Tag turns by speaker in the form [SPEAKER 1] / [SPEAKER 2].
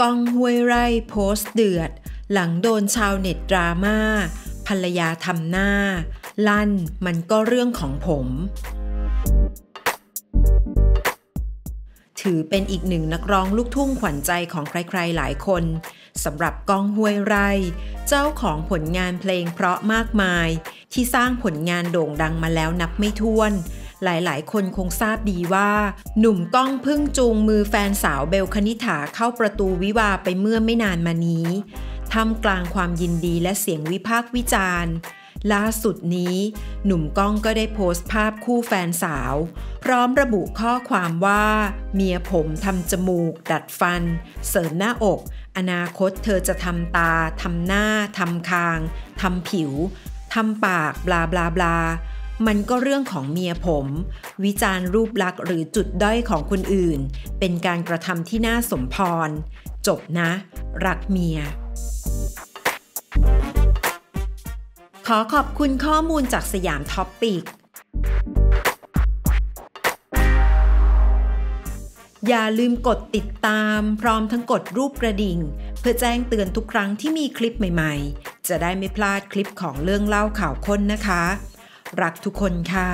[SPEAKER 1] กองห้วยไร่โพสต์เดือด หลังโดนชาวเน็ตดราม่าภรรยาทำหน้า ลั่นมันก็เรื่องของผม ถือเป็นอีกหนึ่งนักร้องลูกทุ่งขวัญใจของใครๆหลายคนสำหรับก้องห้วยไร่ เจ้าของผลงานเพลงเพราะมากมาย ที่สร้างผลงานโด่งดังมาแล้วนับไม่ถ้วน หลายๆ คนคงทราบดีว่า หนุ่มก้องพึ่งจูงมือแฟนสาวเบลคณิฐาเข้าประตูวิวาไปเมื่อไม่นานมานี้ท่ามกลางความยินดีและเสียงวิพากษ์วิจารณ์ ล่าสุดนี้ หนุ่มก้องก็ได้โพสต์ภาพคู่แฟนสาว พร้อมระบุข้อความว่า เมียผมทำจมูก ดัดฟัน เสริมหน้าอก อนาคตเธอจะทำตาทำหน้าทำคางทำผิวทำปาก บลาบลาบลา มันก็เรื่องของเมียผม วิจารณ์รูปลักษณ์หรือจุดด้อยของคนอื่น เป็นการกระทำที่น่าสมพร จบนะ รักเมีย ขอขอบคุณข้อมูลจากสยามท็อปปิก อย่าลืมกดติดตาม พร้อมทั้งกดรูปกระดิ่ง เพื่อแจ้งเตือนทุกครั้งที่มีคลิปใหม่ ๆ จะได้ไม่พลาดคลิปของเรื่องเล่าข่าวค้นนะคะ รักทุกคนค่ะ